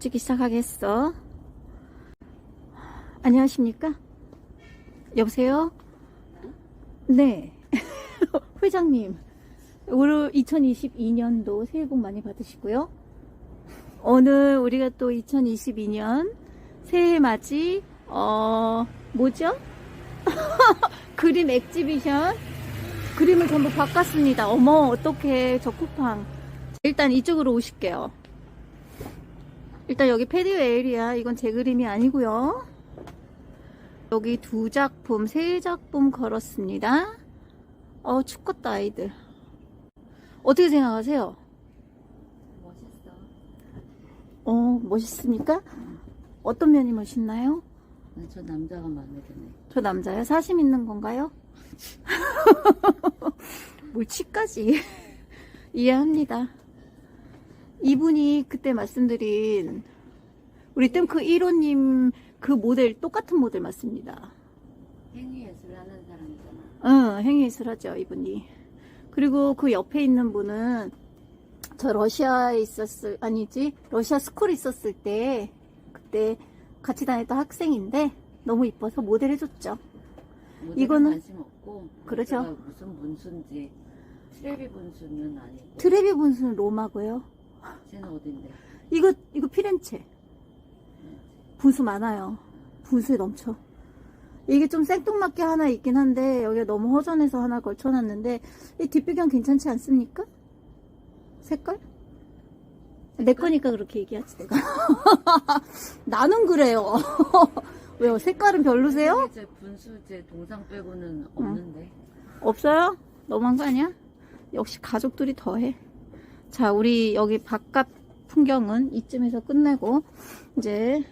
찍기 시작하겠어. 안녕하십니까? 여보세요? 네. 회장님, 올 2022년도 새해 복 많이 받으시고요. 오늘 우리가 또 2022년 새해 맞이, 어, 뭐죠? 그림 엑지비션. 그림을 전부 바꿨습니다. 어머, 어떡해. 저 쿠팡. 일단 이쪽으로 오실게요. 일단 여기 패디오 에이리아 이건 제 그림이 아니고요. 여기 두 작품, 세 작품 걸었습니다. 어 춥겠다 아이들. 어떻게 생각하세요? 멋있어. 어 멋있습니까? 어떤 면이 멋있나요? 난저 남자가 마음에 드네. 저 남자요? 사심 있는 건가요? 뭘 치까지 이해합니다. 이분이 그때 말씀드린 우리 뜸크 1호님 그 모델 똑같은 모델 맞습니다. 행위예술 하는 사람이잖아. 응, 행위예술 하죠, 이분이. 그리고 그 옆에 있는 분은 저 러시아에 있었을, 아니지, 러시아 스쿨 있었을 때, 그때 같이 다녔던 학생인데, 너무 이뻐서 모델 해줬죠. 이거는- 관심 없고. 그렇죠. 무슨 분수인지 트레비 분수는 아니고. 트레비 분수는 로마고요. 쟤는 어딘데? 이거, 이거 피렌체. 분수 많아요. 분수에 넘쳐. 이게 좀 생뚱맞게 하나 있긴 한데, 여기가 너무 허전해서 하나 걸쳐놨는데, 이 뒷배경 괜찮지 않습니까? 색깔? 내 거니까 그렇게 얘기하지, 내가. 나는 그래요. 왜요? 색깔은 별로세요? 제 분수 제 동상 빼고는 없는데. 없어요? 너무한 거 아니야? 역시 가족들이 더해. 자, 우리 여기 바깥 풍경은 이쯤에서 끝내고, 이제,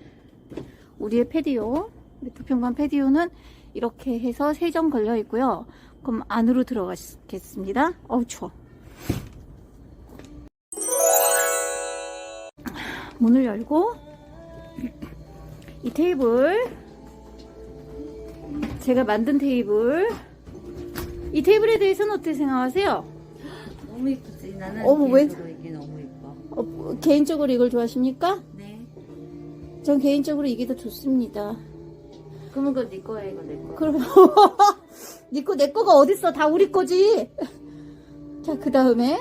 우리의 패디오, 우리 부평관 패디오는 이렇게 해서 세 점 걸려 있고요. 그럼 안으로 들어가겠습니다. 어우, 추워. 문을 열고, 이 테이블, 제가 만든 테이블, 이 테이블에 대해서는 어떻게 생각하세요? 너무 이쁘지? 나는 어머, 왜- 개인적으로 이게 너무 이뻐. 어, 개인적으로 이걸 좋아하십니까? 네. 전 개인적으로 이게 더 좋습니다. 그러면 그거 네 거야 이거 내 거야. 그럼 니거 내 거가 어딨어? 다 우리 거지. 자, 그 다음에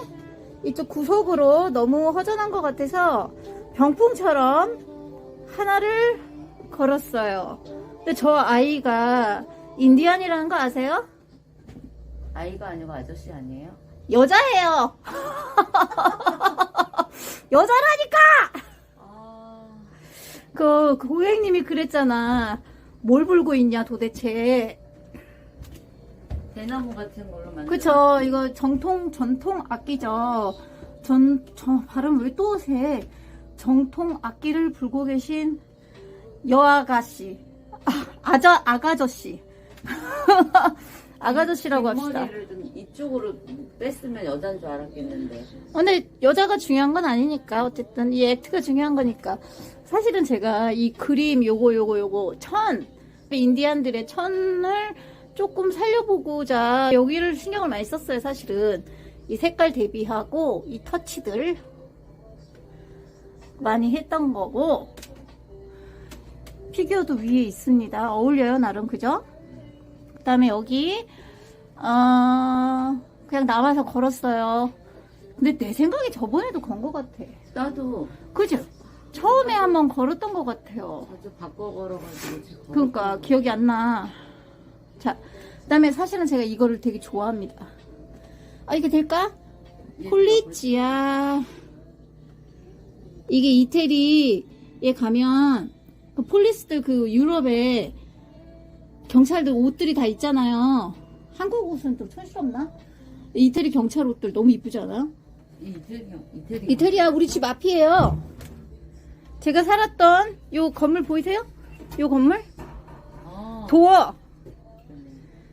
이쪽 구석으로 너무 허전한 것 같아서 병풍처럼 하나를 걸었어요. 근데 저 아이가 인디안이라는 거 아세요? 아이가 아니고 아저씨 아니에요? 여자예요. 여자라니까! 아. 그, 그 고객님이 그랬잖아. 뭘 불고 있냐 도대체. 대나무 같은 걸로 만든. 그쵸. 이거 정통, 전통 악기죠. 전, 저, 발음 왜 또 세? 정통 악기를 불고 계신 여아가씨. 아, 아저, 아가저씨. 아가저씨라고 합시다. 머리를 좀 이쪽으로 뺐으면 여자인 줄 알았겠는데. 근데 여자가 중요한 건 아니니까 어쨌든 이 액트가 중요한 거니까 사실은 제가 이 그림 요거 요거 요거 천 인디안들의 천을 조금 살려보고자 여기를 신경을 많이 썼어요 사실은 이 색깔 대비하고 이 터치들 많이 했던 거고 피규어도 위에 있습니다 어울려요 나름 그죠? 그 다음에 여기 어 그냥 남아서 걸었어요 근데 내 생각에 저번에도 건 것 같아. 나도 그죠? 처음에 한번 걸었던 것 같아요. 자주 바꿔 걸어가지고 지금 그러니까 기억이 안 나. 자, 그다음에 사실은 제가 이거를 되게 좋아합니다. 아 이게 될까? 예, 폴리지아. 이게 이태리에 가면 그 폴리스들 그 유럽에 경찰들 옷들이 다 있잖아요. 한국 옷은 좀 촌스럽나? 이태리 경찰 옷들 너무 이쁘지 않아요? 이태리 이태리 이태리야 우리 집 앞이에요. 제가 살았던 요 건물 보이세요? 요 건물? 아, 도어.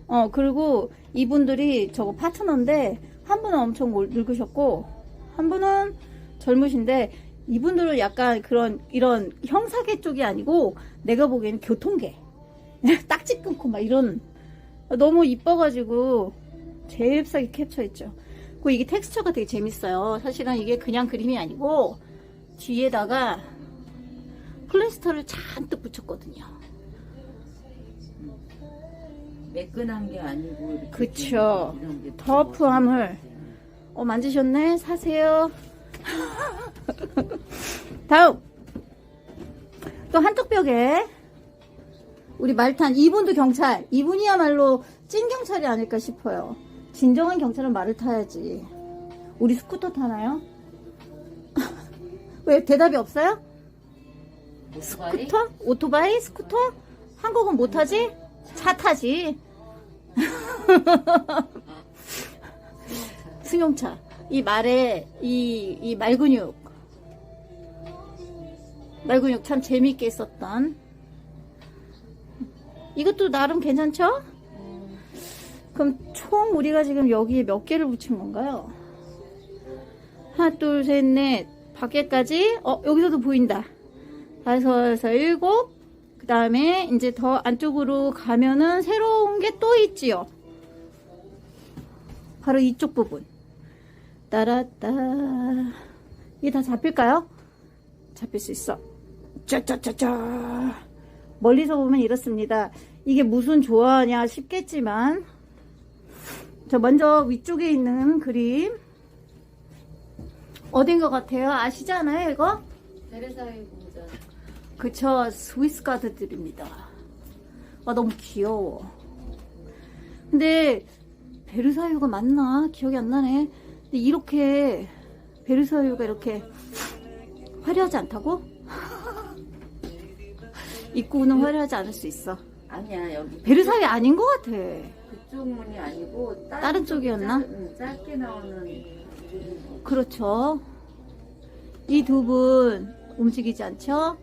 어 그리고 이분들이 저거 파트너인데 한 분은 엄청 올- 늙으셨고 한 분은 젊으신데 이분들은 약간 그런 이런 형사계 쪽이 아니고 내가 보기에는 교통계 딱지 끊고 막 이런 너무 이뻐가지고 잽싸게 캡처했죠. 그리고 이게 텍스처가 되게 재밌어요. 사실은 이게 그냥 그림이 아니고 뒤에다가 플래스터를 잔뜩 붙였거든요. 매끈한 게 아니고 그쵸. 터프함을 어 만지셨네 사세요 다음 또 한쪽 벽에 우리 말탄 이분도 경찰 이분이야말로 찐 경찰이 아닐까 싶어요 진정한 경찰은 말을 타야지 우리 스쿠터 타나요? 왜 대답이 없어요? 오토바이? 스쿠터? 오토바이? 스쿠터? 한국은 못 타지? 차 타지 승용차. 이 말에 이, 이 말근육. 말근육 참 재밌게 썼던. 이것도 나름 괜찮죠? 음, 그럼 총 우리가 지금 여기에 몇 개를 붙인 건가요? 하나, 둘, 셋, 넷. 밖에까지. 어, 여기서도 보인다. 다섯, 여섯, 일곱. 그 다음에 이제 더 안쪽으로 가면은 새로운 게 또 있지요. 바로 이쪽 부분. 따라따. 이게 다 잡힐까요? 잡힐 수 있어. 짜짜짜짜. 멀리서 보면 이렇습니다. 이게 무슨 조화냐 싶겠지만, 저 먼저 위쪽에 있는 그림. 어딘 것 같아요? 아시잖아요, 이거? 테레사의 공전. 그쵸, 스위스 가드들입니다. 아, 너무 귀여워. 근데, 베르사유가 맞나? 기억이 안 나네. 근데 이렇게, 베르사유가 이렇게 화려하지 않다고? 입구는 화려하지 않을 수 있어. 아니야 여기 베르사유 아닌 것 같아. 그쪽 문이 아니고 다른, 다른 쪽이었나? 짧, 응, 짧게 나오는 그렇죠. 이 두 분 움직이지 않죠?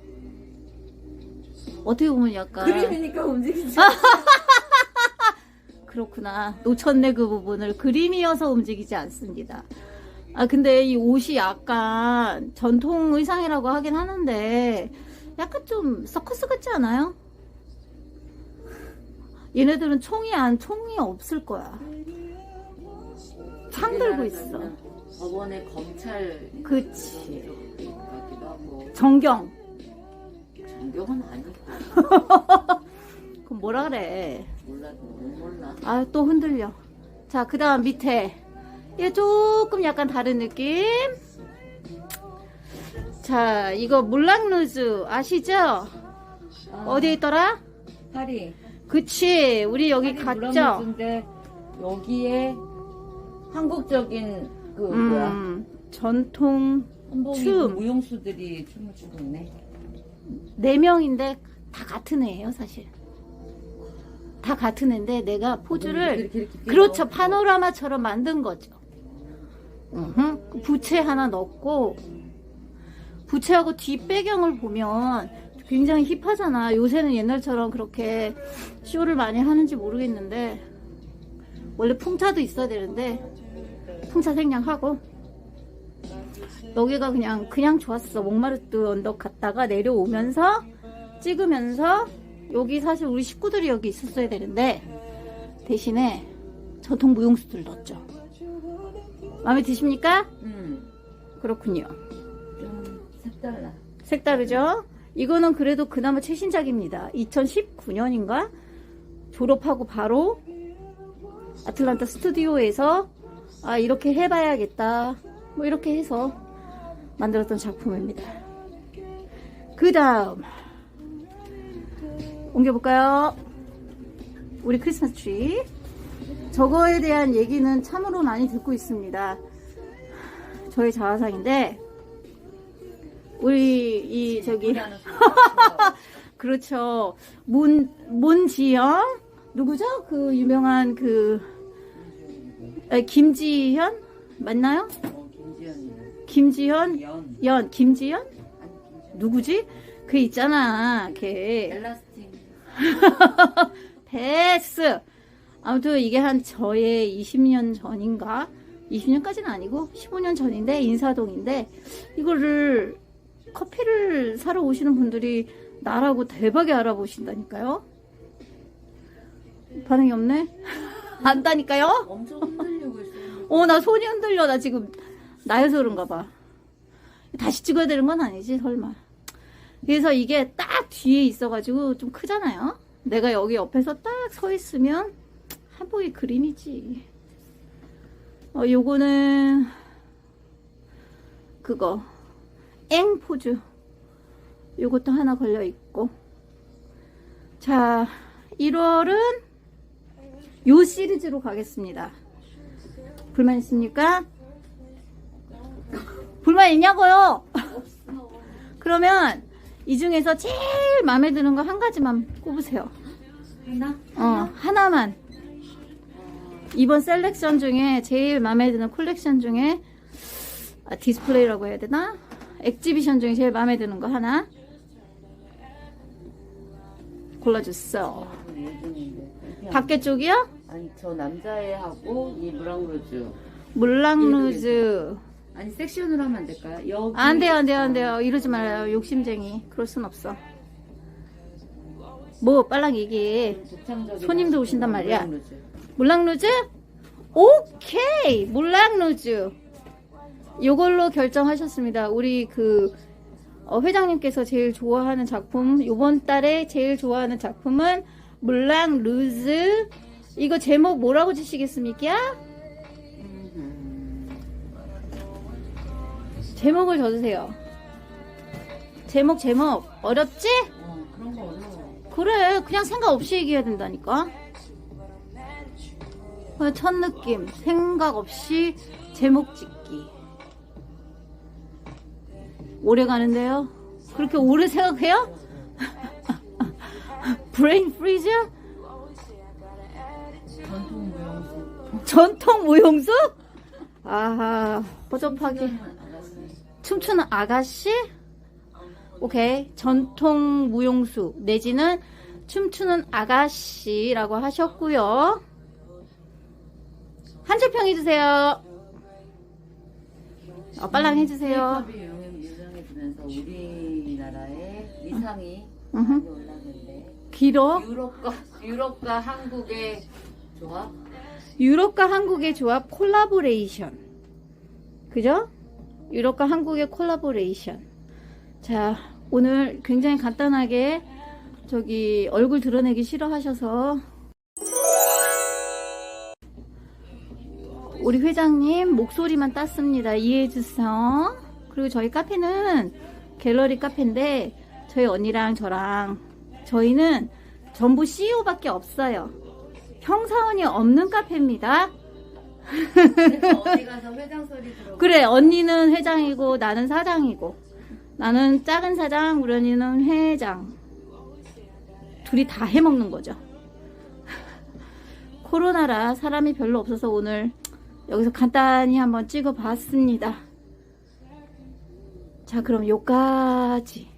어떻게 보면 약간. 그림이니까 움직이지. 그렇구나. 놓쳤네 그 부분을 그림이어서 움직이지 않습니다. 아 근데 이 옷이 약간 전통 의상이라고 하긴 하는데 약간 좀 서커스 같지 않아요? 얘네들은 총이 안 총이 없을 거야. 창 들고 있어. 법원의 검찰 그치. 같기도 하고 정경. 정경은 아니고 그럼 뭐라 그래? 몰라 몰라. 아 또 흔들려. 자 그다음 밑에 얘 조금 약간 다른 느낌. 자 이거 물랑루즈 아시죠? 아, 어디에 있더라? 파리. 그치 우리 여기 갔죠? 근데 여기에 한국적인 그 뭐야 음 전통 한복 춤. 입은 무용수들이 춤을 추고 있네. 네 명인데 다 같은 애예요 사실. 다 같은 애인데 내가 포즈를 이렇게 이렇게 그렇죠. 파노라마처럼 만든 거죠. 음흠. 부채 하나 넣고 부채하고 뒷배경을 보면 굉장히 힙하잖아. 요새는 옛날처럼 그렇게 쇼를 많이 하는지 모르겠는데 원래 풍차도 있어야 되는데 풍차 생략하고 여기가 그냥 그냥 좋았어. 목마르트 언덕 갔다가 내려오면서 찍으면서 여기 사실 우리 식구들이 여기 있었어야 되는데 대신에 전통 무용수들 넣었죠. 마음에 드십니까? 음, 그렇군요. 색다르죠? 이거는 그래도 그나마 최신작입니다. 2019년인가? 졸업하고 바로 아틀란타 스튜디오에서 아, 이렇게 해봐야겠다. 뭐 이렇게 해서 만들었던 작품입니다. 그 다음, 옮겨볼까요? 우리 크리스마스 트리. 저거에 대한 얘기는 참으로 많이 듣고 있습니다. 저의 자화상인데, 우리, 이, 저기, 그렇죠. 문, 문지영? 누구죠? 그 유명한 그, 아, 김지현? 맞나요? 김지현? 연. 연, 김지현? 누구지? 그 있잖아, 걔. 엘라스틴. 패스! 아무튼 이게 한 저의 20년 전인가? 20년까지는 아니고 15년 전인데 인사동인데 이거를 커피를 사러 오시는 분들이 나라고 대박에 알아보신다니까요. 반응이 없네? 안다니까요? 엄청 흔들리고 있어요. 어, 나 손이 흔들려. 나 지금 나여서 그런가 봐. 다시 찍어야 되는 건 아니지, 설마. 그래서 이게 딱 뒤에 있어가지고 좀 크잖아요. 내가 여기 옆에서 딱 서 있으면 한복의 그림이지. 어, 요거는 그거 앵 포즈. 요것도 하나 걸려 있고. 자, 1월은 요 시리즈로 가겠습니다. 불만 있습니까? 불만 있냐고요? 그러면 이 중에서 제일 마음에 드는 거 한 가지만 꼽으세요. 하나? 어, 하나만. 이번 셀렉션 중에 제일 마음에 드는 콜렉션 중에 아, 디스플레이라고 해야 되나? 엑지비션 중에 제일 마음에 드는 거 하나 골라줬어. 밖에 쪽이요? 아니 저 남자애하고 이 무랑로즈. 물랑루즈. 아니 섹션으로 하면 안 될까요? 여기. 안 돼요, 안 돼요, 안 돼요. 이러지 말아요. 욕심쟁이. 그럴 순 없어. 뭐, 빨랑 얘기해. 독창적인 손님들 오신단 말이야. 물랑루즈? 오케이! 물랑루즈. 요걸로 결정하셨습니다. 우리 그, 어, 회장님께서 제일 좋아하는 작품, 요번 달에 제일 좋아하는 작품은 물랑 루즈. 이거 제목 뭐라고 주시겠습니까? 음. 제목을 적으세요. 제목, 제목. 어렵지? 어. 그래, 그냥 생각 없이 얘기해야 된다니까. 그냥 첫 느낌, 생각 없이 제목 짓기. 오래 가는데요? 그렇게 오래 생각해요? 브레인 프리즈? 전통 무용수. 전통 무용수? 아하, 허접하게. 춤추는 아가씨? 오케이. 전통 무용수 내지는 춤추는 아가씨라고 하셨고요. 한줄평 해주세요. 어, 빨랑 해주세요. 힙합이 유명- 유명해지면서 우리나라의 위상이. 많이 올랐는데 길어. 유럽과 유럽과 한국의 조합 유럽과 한국의 조합 콜라보레이션. 그죠? 유럽과 한국의 콜라보레이션. 자, 오늘 굉장히 간단하게 저기 얼굴 드러내기 싫어하셔서 우리 회장님 목소리만 땄습니다. 이해해 주세요. 그리고 저희 카페는 갤러리 카페인데 저희 언니랑 저랑 저희는 전부 CEO밖에 없어요. 형사원이 없는 카페입니다. 어디 가서 회장 소리 들어 그래, 언니는 회장이고 나는 사장이고 나는 작은 사장, 우리 언니는 회장. 둘이 다 해먹는 거죠. 코로나라 사람이 별로 없어서 오늘 여기서 간단히 한번 찍어 봤습니다. 자, 그럼 요까지.